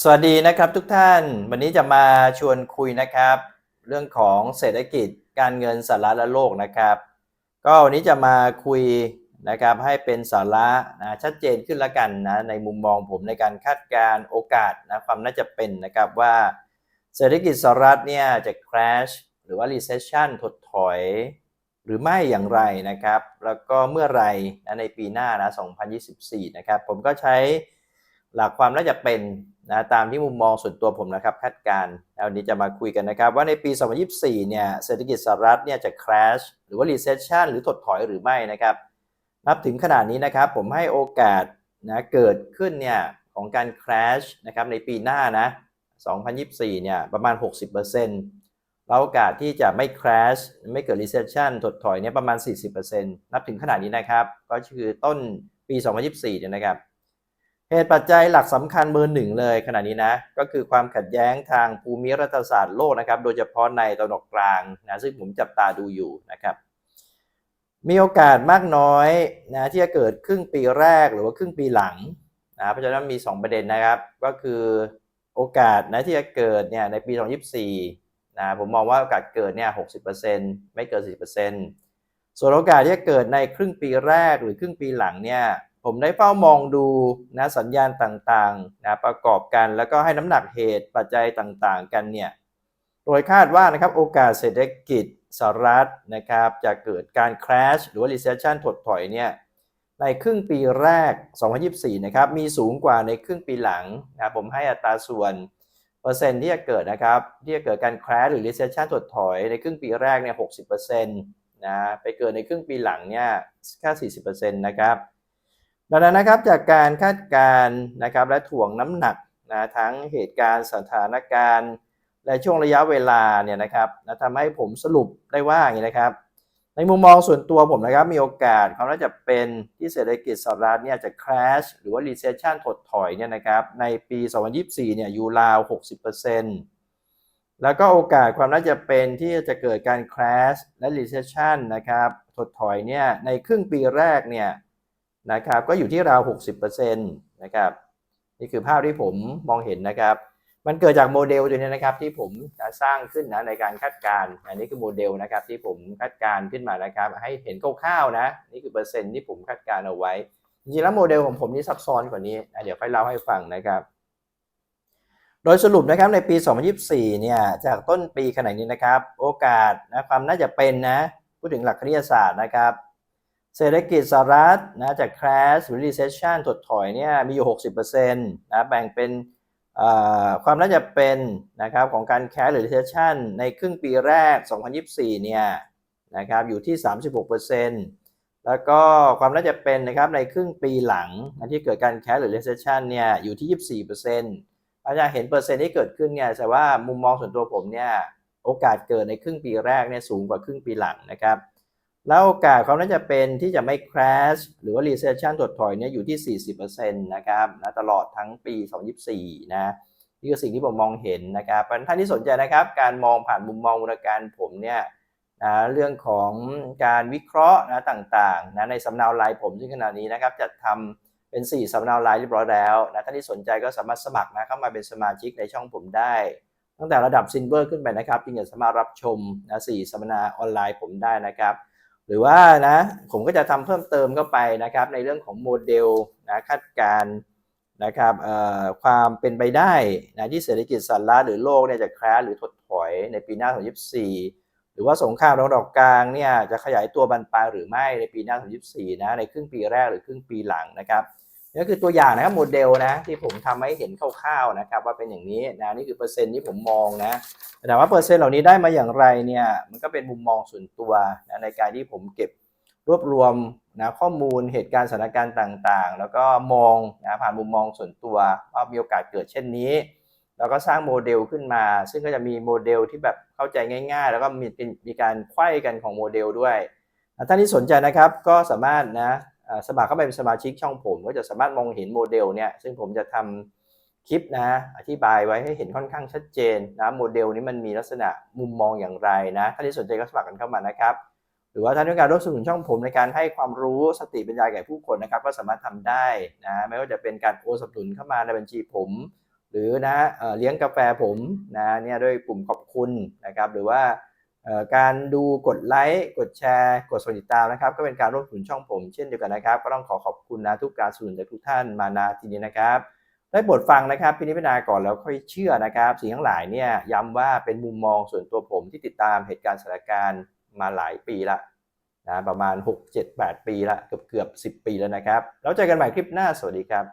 สวัสดีนะครับทุกท่านวันนี้จะมาชวนคุยนะครับ เรื่องของเศรษฐกิจการเงินสหรัฐและโลกนะครับ ก็วันนี้จะมาคุยนะครับให้เป็นสาระนะชัดเจนขึ้นละกันนะในมุมมองผมในการคาดการณ์โอกาสนะความน่าจะเป็นนะครับว่าเศรษฐกิจสหรัฐเนี่ยจะ crash หรือว่า recession ถดถอยหรือไม่อย่างไรนะครับ แล้วก็เมื่อไรนะในปีหน้านะ2024 นะครับ ผมก็ใช้ หลักความน่าจะเป็นนะตามที่มุมมองส่วนตัวผมนะครับคาดการณ์แล้ววันนี้จะมาคุยกันนะครับ ว่าในปี 2024 เนี่ยเศรษฐกิจสหรัฐเนี่ยจะ crash หรือว่า recession หรือถดถอยหรือไม่นะครับนับถึงขนาดนี้นะครับ ผมให้โอกาสนะเกิดขึ้นเนี่ยของการ crash นะครับในปีหน้านะ 2024 เนี่ยประมาณ 60%แล้วโอกาสที่จะไม่ crash ไม่เกิด recession ถดถอยเนี่ยประมาณ 40%นับถึงขนาดนี้นะครับ ก็คือต้นปี 2024 เนี่ยนะครับ เหตุปัจจัยหลักสำคัญเบอร์หนึ่งเลยขณะนี้นะ ก็คือความขัดแย้งทางภูมิรัฐศาสตร์โลกนะครับ โดยเฉพาะในตะวันออกกลางนะซึ่งผมจับตาดูอยู่นะครับมีโอกาสมากน้อยนะที่จะเกิดครึ่งปีแรกหรือว่าครึ่งปีหลังนะเพราะฉะนั้นมี 2 ประเด็นนะครับ ก็คือโอกาสนะที่จะเกิดเนี่ยในปี 2024นะผมมองว่าโอกาสเกิดเนี่ย60%ไม่เกิน 40%ส่วนโอกาสที่จะเกิดในครึ่งปีแรกหรือครึ่งปีหลังเนี่ย ผมได้เฝ้ามองดูนะสัญญาณต่างๆนะประกอบกันแล้วก็ให้น้ำหนักเหตุปัจจัยต่างๆ กันเนี่ยโดยคาดว่านะครับโอกาสเศรษฐกิจสหรัฐนะครับจะเกิดการ crash หรือว่า recession ถดถอยเนี่ยในครึ่งปีแรก 2024 นะครับมีสูงกว่าในครึ่งปีหลังนะผมให้อัตราส่วนเปอร์เซ็นต์ที่จะเกิดนะครับที่จะเกิดการ crash หรือ recession ถดถอยในครึ่งปีแรกเนี่ย 60%นะไปเกิดในครึ่งปีหลังเนี่ยแค่ 40%นะครับ ดังนั้นนะครับจากการคาดการณ์นะครับและถ่วงน้ำหนักนะทั้งเหตุการณ์สถานการณ์ และช่วงระยะเวลาเนี่ยนะครับนะทำให้ผมสรุปได้ว่าอย่างนี้นะครับ ในมุมมองส่วนตัวผมนะครับมีโอกาสความน่าจะเป็นที่เศรษฐกิจสหรัฐเนี่ยจะ crash หรือว่า recession ถดถอยเนี่ยนะครับในปี 2024 เนี่ยอยู่ราว 60%แล้วก็โอกาสความน่าจะเป็นที่จะเกิดการ crash และ recession นะครับถดถอยเนี่ยในครึ่งปีแรกเนี่ย นะครับก็อยู่ที่ราว 60%นะครับนี่คือภาพที่ผมมองเห็นนะครับ มันเกิดจากโมเดลตัวนี้นะครับที่ผมจะสร้างขึ้นนะในการคาดการณ์อันนี้คือโมเดลนะครับที่ผมคาดการณ์ขึ้นมานะครับ ให้เห็นคร่าวๆนะนี่คือเปอร์เซ็นต์ที่ผมคาดการณ์เอาไว้จริงๆแล้วโมเดลของผมนี่ซับซ้อนกว่านี้นะเดี๋ยวค่อยเล่าให้ฟังนะครับโดยสรุปนะครับในปี 2024 เนี่ยจากต้นปีขนาดนี้นะครับ โอกาสนะความน่าจะเป็นนะพูดถึงหลักคณิตศาสตร์นะครับ เศรษฐกิจสหรัฐนะจาก crash หรือ recession ถดถอยเนี่ยมีอยู่ 60%นะแบ่งเป็นความน่าจะเป็นนะครับของการ crash หรือ recession ในครึ่งปีแรก 2024 เนี่ยนะครับอยู่ที่ 36%แล้วก็ความน่าจะเป็นนะครับในครึ่งปีหลังที่เกิดการ crash หรือ recession เนี่ยอยู่ที่ 24%อาจารย์เห็นเปอร์เซ็นต์ที่เกิดขึ้นเนี่ยแต่ว่ามุมมองส่วนตัวผมเนี่ยโอกาสเกิดในครึ่งปีแรกเนี่ยสูงกว่าครึ่งปีหลังนะครับ แล้วโอกาสความน่าจะเป็นที่จะไม่ crash หรือว่า recession ถดถอยเนี่ยอยู่ที่ 40%นะครับนะตลอดทั้งปี 2024 นะนี่คือสิ่งที่ผมมองเห็นนะครับท่านที่สนใจนะครับ การมองผ่านมุมมองมูลการผมเนี่ยนะเรื่องของการวิเคราะห์นะต่างๆนะในสำเนาลายผมซึ่งขณะนี้นะครับจัดทำเป็น 4สำเนาลายเรียบร้อยแล้วนะท่านที่สนใจก็สามารถสมัครนะเข้ามาเป็นสมาชิกในช่องผมได้ตั้งแต่ระดับซินเวอร์ขึ้นไปนะครับจึงจะสามารถรับชมนะสี่สัมมนาออนไลน์ผมได้นะครับ หรือว่านะผมก็จะทำเพิ่มเติมเข้าไปนะครับ ในเรื่องของโมเดลนะคาดการณ์นะครับความเป็นไปได้นะที่เศรษฐกิจสหรัฐหรือโลกเนี่ยจะแคร์หรือถดถอยในปีหน้า 2024 หรือว่าสงครามระหว่างกลางเนี่ยจะขยายตัวบรรปลายหรือไม่ในปีหน้า 2024 นะในครึ่งปีแรกหรือครึ่งปีหลังนะครับ นี่คือตัวอย่างนะครับโมเดลนะที่ผมทำให้เห็นคร่าวๆนะครับว่าเป็นอย่างนี้นะนี่คือเปอร์เซ็นต์ที่ผมมองนะแต่ว่าเปอร์เซ็นต์เหล่านี้ได้มาอย่างไรเนี่ยมันก็เป็นมุมมองส่วนตัวนะในการที่ผมเก็บรวบรวมนะข้อมูลเหตุการณ์สถานการณ์ต่างๆ แล้วก็มองนะผ่านมุมมองส่วนตัวว่ามีโอกาสเกิดเช่นนี้ แล้วก็สร้างโมเดลขึ้นมา ซึ่งก็จะมีโมเดลที่แบบเข้าใจง่าย ๆ แล้วก็มีมีการไขว้กันของโมเดลด้วยท่านที่สนใจนะครับก็สามารถนะ สมัครเข้าไปเป็นสมาชิกช่องผม ก็จะสามารถมองเห็นโมเดลเนี่ยซึ่งผมจะทำคลิปนะอธิบายไว้ให้เห็นค่อนข้างชัดเจนนะโมเดลนี้มันมีลักษณะมุมมองอย่างไรนะท่านที่สนใจก็สมัครกันเข้ามานะครับหรือว่าท่านต้องการร่วมสนุนช่องผมในการให้ความรู้สติปัญญาแก่ผู้คนนะครับ ก็สามารถทำได้นะไม่ว่าจะเป็นการโอนสนับสนุนเข้ามาในบัญชีผม หรือนะเอเลี้ยงกาแฟผมนะเนี่ยด้วยปุ่มขอบคุณนะครับ หรือว่า การดูกดไลค์กดแชร์กดติดตามนะครับ ก็เป็นการร่วมทุนช่องผมเช่นเดียวกันนะครับ ก็ต้องขอขอบคุณนะทุกการสนับสนุนจากทุกท่านมานาทีนี้นะครับได้บทฟังนะครับพินิจพิจารณาก่อนแล้วค่อยเชื่อนะครับสิ่งทั้งหลายเนี่ยย้ำว่าเป็นมุมมองส่วนตัวผมที่ติดตามเหตุการณ์สถานการณ์มาหลายปีละนะประมาณ 6 7 8 ปีละเกือบเกือบ10 ปีแล้วนะครับ แล้วเจอกันใหม่คลิปหน้าสวัสดีครับ